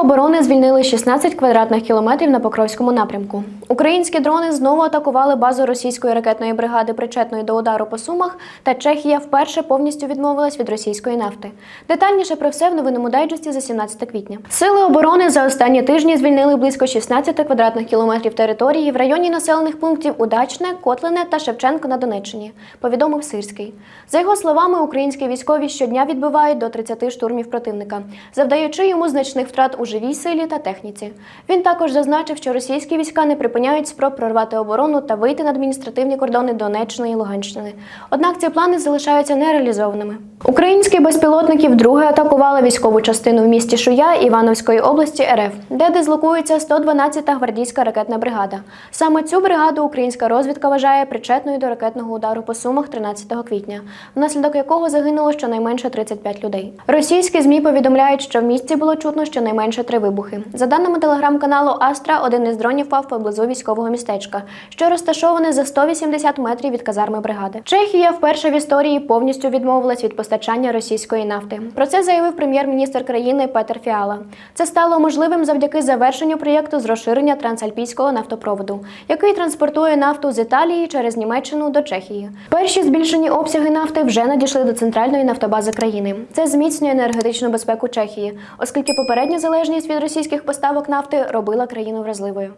оборони звільнили 16 квадратних кілометрів на Покровському напрямку. Українські дрони знову атакували базу російської ракетної бригади, причетної до удару по Сумах, та Чехія вперше повністю відмовилась від російської нафти. Детальніше про все в новинному дайджесті за 17 квітня. Сили оборони за останні тижні звільнили близько 16 квадратних кілометрів території в районі населених пунктів Удачне, Котлине та Шевченко на Донеччині. Повідомив Сирський. За його словами, українські військові щодня відбивають до 30 штурмів противника, завдаючи йому значних втрат у живій силі та техніці. Він також зазначив, що російські війська не припиняють спроб прорвати оборону та вийти на адміністративні кордони Донеччини і Луганщини. Однак ці плани залишаються нереалізованими. Українські безпілотники вдруге атакували військову частину в місті Шуя Івановської області РФ, де дислокується 112-та гвардійська ракетна бригада. Саме цю бригаду українська розвідка вважає причетною до ракетного удару по сумах 13 квітня, внаслідок якого загинуло щонайменше 35 людей. Російські змі повідомляють, що в місті було чутно щонайменше три вибухи. За даними телеграм-каналу Астра, один із дронів впав поблизу військового містечка, що розташоване за 180 метрів від казарми бригади. Чехія вперше в історії повністю відмовилась від постачання російської нафти. Про це заявив прем'єр-міністр країни Петер Фіала. Це стало можливим завдяки завершенню проєкту з розширення трансальпійського нафтопроводу, який транспортує нафту з Італії через Німеччину до Чехії. Перші збільшені обсяги нафти вже надійшли до центральної нафтобази країни. Це зміцнює енергетичну безпеку Чехії, оскільки попередня залежність від російських поставок нафти робила країну вразливою.